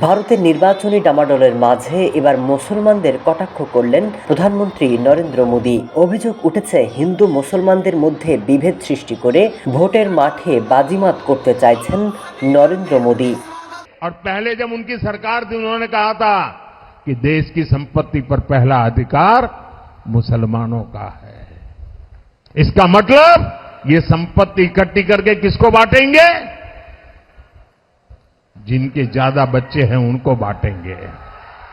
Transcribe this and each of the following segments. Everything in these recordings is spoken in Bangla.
ভারতের নির্বাচনী ডামাডোলের মাঝে এবার মুসলমানদের কটাক্ষ করলেন প্রধানমন্ত্রী নরেন্দ্র মোদী অভিযোগ উঠেছে হিন্দু মুসলমানদের মধ্যে বিভেদ সৃষ্টি করে ভোটের মাঠে বাজিমাত করতে চাইছেন নরেন্দ্র মোদী और पहले जब उनकी सरकार थी उन्होंने कहा था कि देश की संपत्ति पर पहला अधिकार मुसलमानों का है इसका मतलब ये संपत्ति इकट्ठी करके किसको बांटेंगे जिनके ज्यादा बच्चे हैं उनको बांटेंगे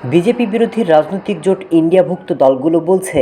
বিজেপি বিরোধী রাজনৈতিক জোট ইন্ডিয়াভুক্ত দলগুলো বলছে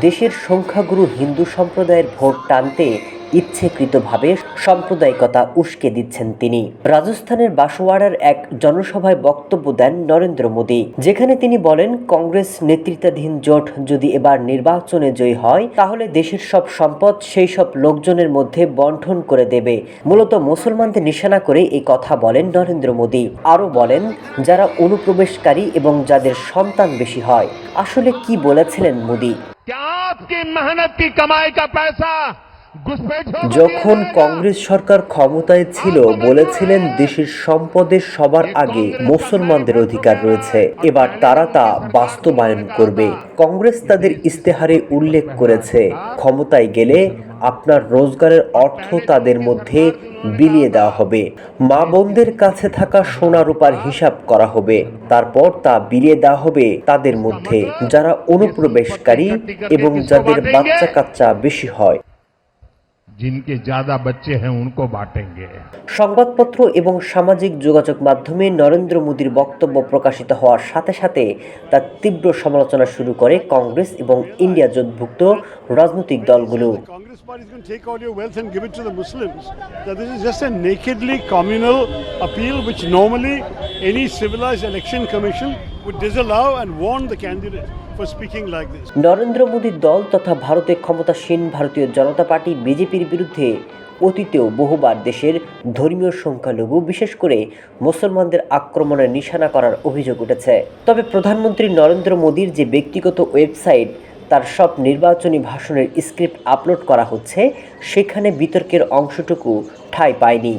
দেশের সংখ্যাগুরু হিন্দু সম্প্রদায়ের ভোট টানতে ইচ্ছেকৃতভাবে সাম্প্রদায়িকতা উস্কে দিচ্ছেন তিনি রাজস্থানের বাসোয়াড়ার এক জনসভায় বক্তব্য দেন নরেন্দ্র মোদী যেখানে তিনি বলেন কংগ্রেস নেতৃত্বাধীন জোট যদি এবার নির্বাচনে জয়ী হয় তাহলে দেশের সব সম্পদ সেই সব লোকজনের মধ্যে বন্টন করে দেবে মূলত মুসলমানদের নিশানা করে এই কথা বলেন নরেন্দ্র মোদী আরও বলেন যারা অনুপ্রবেশকারী এবং যাদের সন্তান বেশি হয় আসলে কি বলেছিলেন মোদী क्या आपकी मेहनत की कमाई का पैसा घुसपैठियों को যখন কংগ্রেস সরকার ক্ষমতায় ছিল, বলেছিলেন দেশের সম্পদের সবার আগে মুসলমানদের অধিকার রয়েছে। এবার তারা তা বাস্তবায়ন করবে। কংগ্রেস তাদের ইস্তেহারে উল্লেখ করেছে, ক্ষমতায় গেলে আপনার রোজগারের অর্থ তাদের মধ্যে বিলিয়ে দেওয়া হবে। মা বোনদের কাছে থাকা সোনা রূপার হিসাব করা হবে। তারপর তা বিলিয়ে দেওয়া হবে তাদের মধ্যে, যারা অনুপ্রবেশকারী এবং যাদের বাচ্চা কাচ্চা বেশি হয়। জিনকে জাদা বাচ্চে হ্যাঁ উনকো বাটেঙ্গে সংবাদপত্র এবং সামাজিক যোগাযোগ মাধ্যমে নরেন্দ্র মোদীর বক্তব্য প্রকাশিত হওয়ার সাথে সাথে তার তীব্র সমালোচনা শুরু করে কংগ্রেস এবং ইন্ডিয়া জোটভুক্ত রাজনৈতিক দলগুলো। Any civilized election commission would disallow and warn the candidate. Narendra মোদীর দল তথা ভারতে ক্ষমতাসীন ভারতীয় জনতা পার্টি বিজেপির বিরুদ্ধে অতীতেও বহুবার দেশের ধর্মীয় সংখ্যালঘু, বিশেষ করে মুসলমানদের আক্রমণের নিশানা করার অভিযোগ উঠেছে। তবে প্রধানমন্ত্রী নরেন্দ্র মোদীর যে ব্যক্তিগত ওয়েবসাইট, তার সব নির্বাচনী ভাষণের স্ক্রিপ্ট আপলোড করা হচ্ছে, সেখানে বিতর্কের অংশটুকু ঠাঁই পায়নি।